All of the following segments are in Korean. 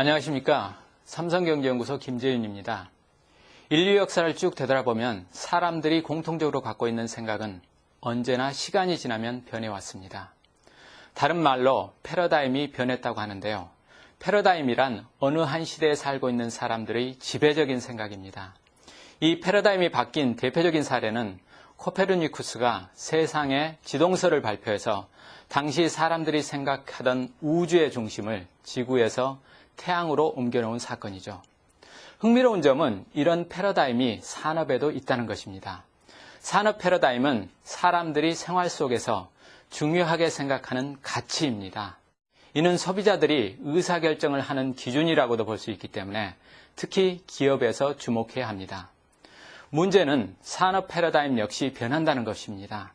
안녕하십니까. 삼성경제연구소 김재윤입니다. 인류 역사를 쭉 되돌아보면 사람들이 공통적으로 갖고 있는 생각은 언제나 시간이 지나면 변해왔습니다. 다른 말로 패러다임이 변했다고 하는데요. 패러다임이란 어느 한 시대에 살고 있는 사람들의 지배적인 생각입니다. 이 패러다임이 바뀐 대표적인 사례는 코페르니쿠스가 세상의 지동설을 발표해서 당시 사람들이 생각하던 우주의 중심을 지구에서 태양으로 옮겨놓은 사건이죠. 흥미로운 점은 이런 패러다임이 산업에도 있다는 것입니다. 산업 패러다임은 사람들이 생활 속에서 중요하게 생각하는 가치입니다. 이는 소비자들이 의사결정을 하는 기준이라고도 볼 수 있기 때문에 특히 기업에서 주목해야 합니다. 문제는 산업 패러다임 역시 변한다는 것입니다.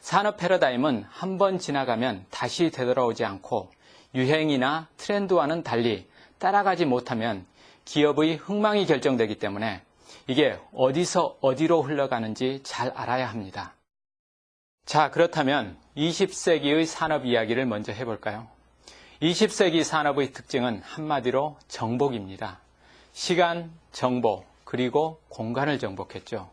산업 패러다임은 한 번 지나가면 다시 되돌아오지 않고 유행이나 트렌드와는 달리 따라가지 못하면 기업의 흥망이 결정되기 때문에 이게 어디서 어디로 흘러가는지 잘 알아야 합니다. 자, 그렇다면 20세기의 산업 이야기를 먼저 해볼까요? 20세기 산업의 특징은 한마디로 정복입니다. 시간, 정보, 그리고 공간을 정복했죠.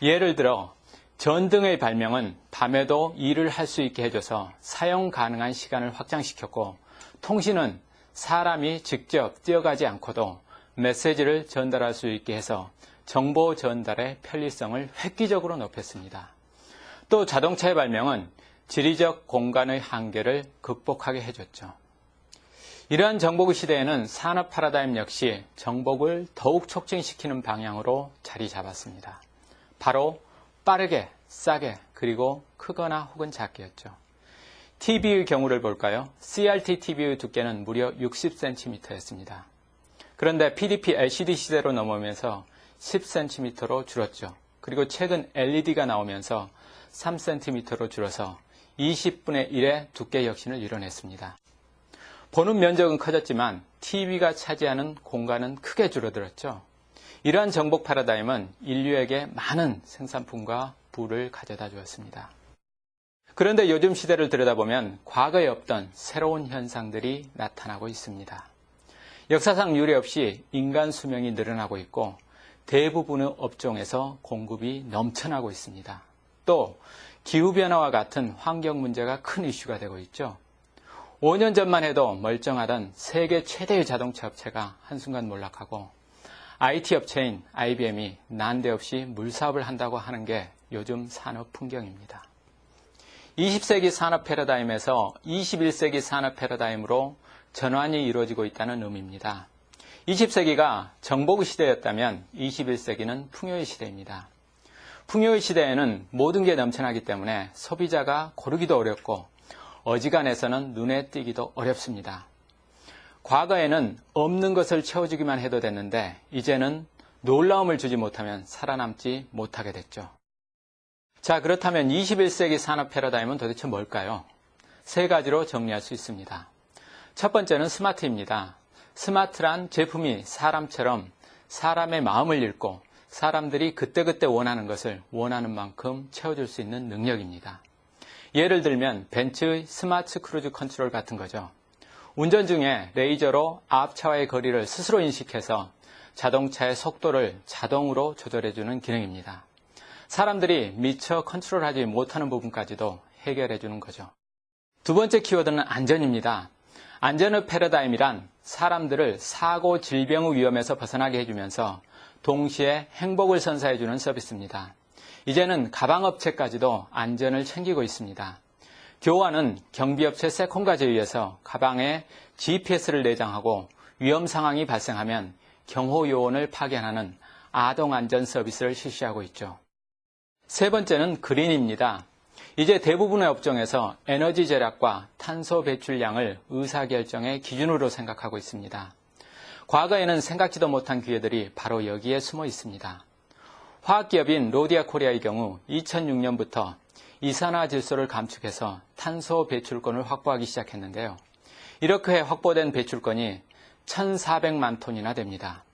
예를 들어, 전등의 발명은 밤에도 일을 할 수 있게 해줘서 사용 가능한 시간을 확장시켰고, 통신은 사람이 직접 뛰어가지 않고도 메시지를 전달할 수 있게 해서 정보 전달의 편리성을 획기적으로 높였습니다. 또 자동차의 발명은 지리적 공간의 한계를 극복하게 해줬죠. 이러한 정복의 시대에는 산업 파라다임 역시 정복을 더욱 촉진시키는 방향으로 자리 잡았습니다. 바로 빠르게, 싸게, 그리고 크거나 혹은 작게였죠. TV의 경우를 볼까요? CRT TV의 두께는 무려 60cm였습니다. 그런데 PDP LCD 시대로 넘어오면서 10cm로 줄었죠. 그리고 최근 LED가 나오면서 3cm로 줄어서 20분의 1의 두께 혁신을 이뤄냈습니다. 보는 면적은 커졌지만 TV가 차지하는 공간은 크게 줄어들었죠. 이러한 정복 파라다임은 인류에게 많은 생산품과 부를 가져다 주었습니다. 그런데 요즘 시대를 들여다보면 과거에 없던 새로운 현상들이 나타나고 있습니다. 역사상 유례 없이 인간 수명이 늘어나고 있고 대부분의 업종에서 공급이 넘쳐나고 있습니다. 또 기후변화와 같은 환경 문제가 큰 이슈가 되고 있죠. 5년 전만 해도 멀쩡하던 세계 최대의 자동차 업체가 한순간 몰락하고 IT 업체인 IBM이 난데없이 물사업을 한다고 하는 게 요즘 산업 풍경입니다. 20세기 산업 패러다임에서 21세기 산업 패러다임으로 전환이 이루어지고 있다는 의미입니다. 20세기가 정복의 시대였다면 21세기는 풍요의 시대입니다. 풍요의 시대에는 모든 게 넘쳐나기 때문에 소비자가 고르기도 어렵고 어지간해서는 눈에 띄기도 어렵습니다. 과거에는 없는 것을 채워주기만 해도 됐는데 이제는 놀라움을 주지 못하면 살아남지 못하게 됐죠. 자, 그렇다면 21세기 산업 패러다임은 도대체 뭘까요? 세 가지로 정리할 수 있습니다. 첫 번째는 스마트입니다. 스마트란 제품이 사람처럼 사람의 마음을 읽고 사람들이 그때그때 원하는 것을 원하는 만큼 채워줄 수 있는 능력입니다. 예를 들면 벤츠의 스마트 크루즈 컨트롤 같은 거죠. 운전 중에 레이저로 앞차와의 거리를 스스로 인식해서 자동차의 속도를 자동으로 조절해주는 기능입니다. 사람들이 미처 컨트롤하지 못하는 부분까지도 해결해 주는 거죠. 두 번째 키워드는 안전입니다. 안전의 패러다임이란 사람들을 사고 질병의 위험에서 벗어나게 해주면서 동시에 행복을 선사해주는 서비스입니다. 이제는 가방업체까지도 안전을 챙기고 있습니다. 교환은 경비업체 세콘과 제휴해서 가방에 GPS를 내장하고 위험 상황이 발생하면 경호 요원을 파견하는 아동 안전 서비스를 실시하고 있죠. 세 번째는 그린입니다. 이제 대부분의 업종에서 에너지 절약과 탄소 배출량을 의사결정의 기준으로 생각하고 있습니다. 과거에는 생각지도 못한 기회들이 바로 여기에 숨어 있습니다. 화학기업인 로디아 코리아의 경우 2006년부터 이산화 질소를 감축해서 탄소 배출권을 확보하기 시작했는데요. 이렇게 확보된 배출권이 1,400만 톤이나 됩니다.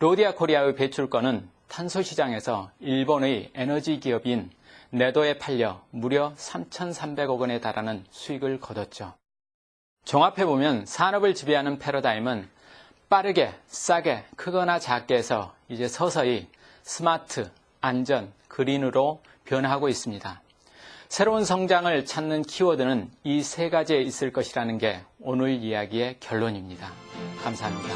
로디아 코리아의 배출권은 탄소 시장에서 일본의 에너지 기업인 네도에 팔려 무려 3,300억 원에 달하는 수익을 거뒀죠. 종합해보면 산업을 지배하는 패러다임은 빠르게, 싸게, 크거나 작게 해서 이제 서서히 스마트, 안전, 그린으로 변화하고 있습니다. 새로운 성장을 찾는 키워드는 이 세 가지에 있을 것이라는 게 오늘 이야기의 결론입니다. 감사합니다.